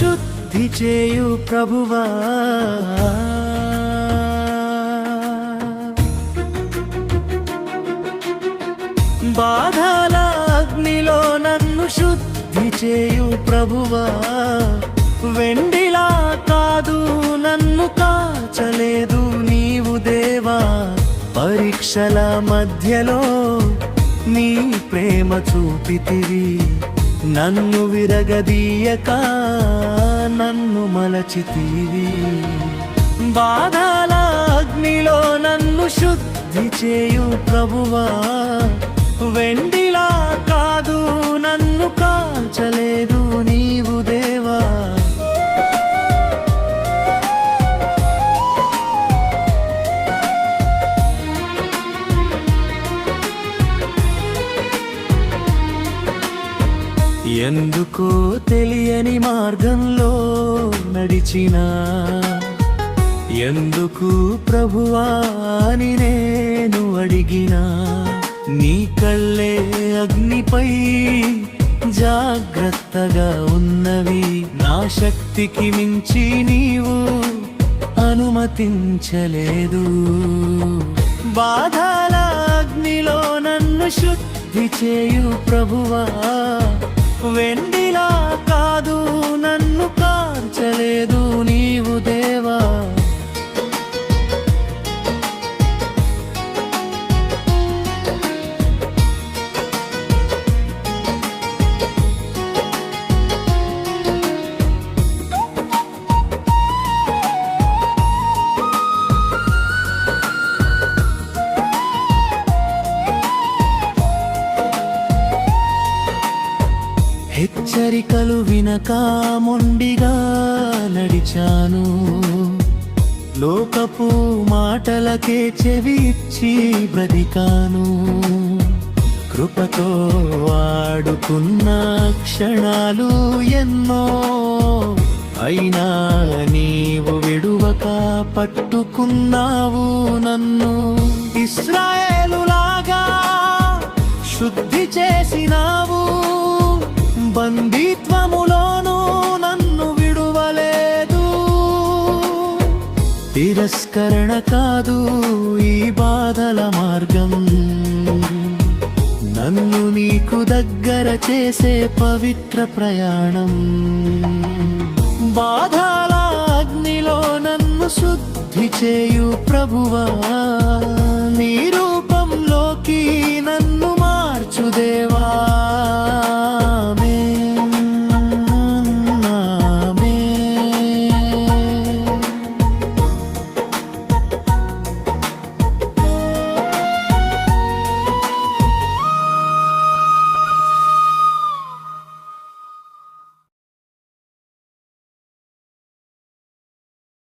శుద్ధి చేయు ప్రభువా. బాధల అగ్నిలో నన్ను శుద్ధి చేయు ప్రభువా. వెండిలా కాదు నన్ను కాచలేదు నీవు దేవా. పరీక్షల మధ్యలో నీ ప్రేమ చూపితివి. నన్ను విరగదీయక నన్ను మలచితీవి. బాధాల అగ్నిలో నన్ను శుద్ధి చేయు ప్రభువా. వెండిలా కాదు నన్ను కాల్చలేదు. ఎందుకో తెలియని మార్గంలో నడిచినా. ఎందుకు ప్రభువా అని నేను అడిగినా. నీ కళ్ళే అగ్నిపై జాగ్రత్తగా ఉన్నవి. నా శక్తికి మించి నీవు అనుమతించలేదు. బాధల అగ్నిలో నన్ను శుద్ధి చేయు ప్రభువా. వెండిలా కాదు నన్ను కాల్చలేదు నీవు దేవా. హెచ్చరికలు వినక మొండిగా నడిచాను. లోకపు మాటలకే చెవి ఇచ్చి బ్రతికాను. కృపతో ఆడుకున్న క్షణాలు ఎన్నో అయినా నీవు విడువక పట్టుకున్నావు నన్ను. ఇస్రాయేలులా తిరస్కరణ కాదు ఈ బాధల మార్గం. నన్ను నీకు దగ్గర చేసే పవిత్ర ప్రయాణం. బాధల అగ్నిలో నన్ను శుద్ధి చేయు ప్రభువా.